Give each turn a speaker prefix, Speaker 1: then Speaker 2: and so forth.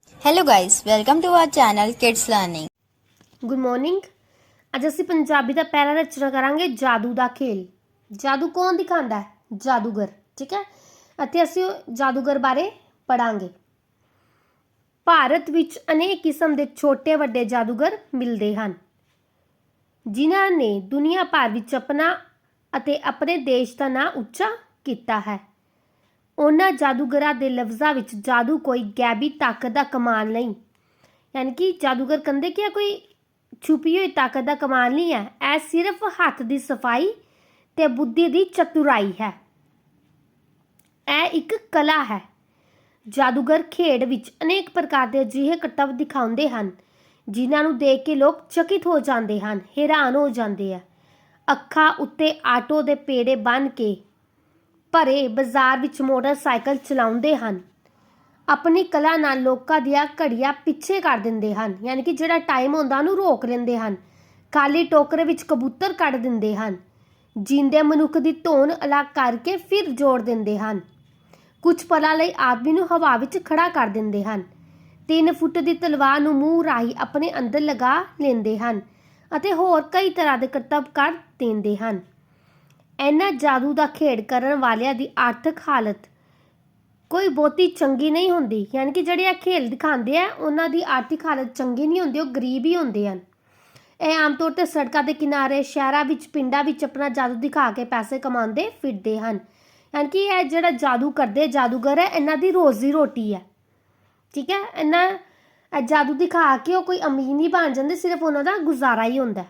Speaker 1: Hello guys, welcome to our channel Kids Learning.
Speaker 2: Good morning ਅੱਜ ਅਸੀਂ ਪੰਜਾਬੀ ਦਾ ਪਹਿਲਾ ਰਚਨਾ ਕਰਾਂਗੇ ਜਾਦੂ ਦਾ ਖੇਲ। ਜਾਦੂ ਕੌਣ ਦਿਖਾਉਂਦਾ ਹੈ? ਜਾਦੂਗਰ ਠੀਕ ਹੈ? ਅਤੇ ਅਸੀਂ ਉਹ ਜਾਦੂਗਰ ਬਾਰੇ ਪੜਾਂਗੇ ਭਾਰਤ ਵਿੱਚ ਅਨੇਕ ਕਿਸਮ ਦੇ ਛੋਟੇ ਵੱਡੇ ਜਾਦੂਗਰ ਮਿਲਦੇ ਹਨ। ਜਿਨ੍ਹਾਂ ਨੇ ਦੁਨੀਆ ਭਰ ਵਿੱਚ ਆਪਣਾ ਅਤੇ ਆਪਣੇ ਦੇਸ਼ ਦਾ ਨਾਂ ਉੱਚਾ ਕੀਤਾ ਹੈ। ਉਹਨਾਂ ਜਾਦੂਗਰਾਂ ਦੇ ਲਫ਼ਜ਼ਾਂ ਵਿੱਚ ਜਾਦੂ ਕੋਈ ਗੈਬੀ ਤਾਕਤ ਦਾ ਕਮਾਲ ਨਹੀਂ। ਯਾਨੀ ਕਿ ਜਾਦੂਗਰ ਕਹਿੰਦੇ ਕਿ ਇਹ ਕੋਈ ਛੁਪੀ ਹੋਈ ਤਾਕਤ ਦਾ ਕਮਾਲ ਨਹੀਂ ਹੈ। ਇਹ ਸਿਰਫ ਹੱਥ ਦੀ ਸਫ਼ਾਈ ਤੇ ਬੁੱਧੀ ਦੀ ਚਤੁਰਾਈ ਹੈ। ਇਹ ਇੱਕ ਕਲਾ ਹੈ। ਜਾਦੂਗਰ ਖੇਡ ਵਿੱਚ ਅਨੇਕ ਪ੍ਰਕਾਰ ਦੇ ਅਜਿਹੇ ਕਰਤੱਵ ਦਿਖਾਉਂਦੇ ਹਨ, ਜਿਨ੍ਹਾਂ ਨੂੰ ਦੇਖ ਕੇ ਲੋਕ ਚਕਿਤ ਹੋ ਜਾਂਦੇ ਹਨ, ਹੈਰਾਨ ਹੋ ਜਾਂਦੇ ਆ। ਅੱਖਾਂ ਉੱਤੇ ਆਟੋ ਦੇ ਪੇੜੇ ਬੰਨ ਕੇ ਭਰੇ ਬਾਜ਼ਾਰ ਵਿੱਚ ਮੋਟਰਸਾਈਕਲ ਚਲਾਉਂਦੇ ਹਨ। ਆਪਣੀ ਕਲਾ ਨਾਲ ਲੋਕਾਂ ਦੀਆਂ ਘੜੀਆਂ ਪਿੱਛੇ ਕਰ ਦਿੰਦੇ ਹਨ, ਯਾਨੀ ਕਿ ਜਿਹੜਾ ਟਾਈਮ ਹੁੰਦਾ ਉਹਨੂੰ ਰੋਕ ਲੈਂਦੇ ਹਨ। ਖਾਲੀ ਟੋਕਰੇ ਵਿੱਚ ਕਬੂਤਰ ਕੱਢ ਦਿੰਦੇ ਹਨ। ਜਿੰਦੇ ਮਨੁੱਖ ਦੀ ਧੋਣ ਅਲੱਗ ਕਰਕੇ ਫਿਰ ਜੋੜ ਦਿੰਦੇ ਹਨ। ਕੁਝ ਪਲਾਂ ਲਈ ਆਦਮੀ ਨੂੰ ਹਵਾ ਵਿੱਚ ਖੜਾ ਕਰ ਦਿੰਦੇ ਹਨ। 3 ਫੁੱਟ ਦੀ ਤਲਵਾਰ ਨੂੰ ਮੂੰਹ ਰਾਹੀਂ ਆਪਣੇ ਅੰਦਰ ਲਗਾ ਲੈਂਦੇ ਹਨ ਅਤੇ ਹੋਰ ਕਈ ਤਰ੍ਹਾਂ ਦੇ ਕਰਤੱਵ ਕਰ ਦਿੰਦੇ ਹਨ। ਇਹਨਾਂ ਜਾਦੂ ਦਾ ਖੇਡ ਕਰਨ ਵਾਲਿਆਂ ਦੀ ਆਰਥਿਕ ਹਾਲਤ ਕੋਈ ਬਹੁਤੀ ਚੰਗੀ ਨਹੀਂ ਹੁੰਦੀ। ਯਾਨੀ ਕਿ ਜਿਹੜੇ ਇਹ ਖੇਲ ਦਿਖਾਉਂਦੇ ਆ, ਉਹਨਾਂ ਦੀ ਆਰਥਿਕ ਹਾਲਤ ਚੰਗੀ ਨਹੀਂ ਹੁੰਦੀ, ਉਹ ਗਰੀਬ ਹੀ ਹੁੰਦੇ ਹਨ। ਇਹ ਆਮ ਤੌਰ ਤੇ ਸੜਕਾਂ ਦੇ ਕਿਨਾਰੇ, ਸ਼ਹਿਰਾਂ ਵਿੱਚ, ਪਿੰਡਾਂ ਵਿੱਚ ਆਪਣਾ ਜਾਦੂ ਦਿਖਾ ਕੇ ਪੈਸੇ ਕਮਾਉਂਦੇ ਫਿਰਦੇ ਹਨ। ਯਾਨੀ ਕਿ ਇਹ ਜਿਹੜਾ ਜਾਦੂ ਕਰਦੇ ਜਾਦੂਗਰ ਹੈ, ਇਹਨਾਂ ਦੀ ਰੋਜ਼ੀ ਰੋਟੀ ਹੈ। ਠੀਕ ਹੈ? ਇਹਨਾਂ ਜਾਦੂ ਦਿਖਾ ਕੇ ਉਹ ਕੋਈ ਅਮੀਰ ਨਹੀਂ ਬਣ ਜਾਂਦੇ, ਸਿਰਫ ਉਹਨਾਂ ਦਾ ਗੁਜ਼ਾਰਾ ਹੀ ਹੁੰਦਾ।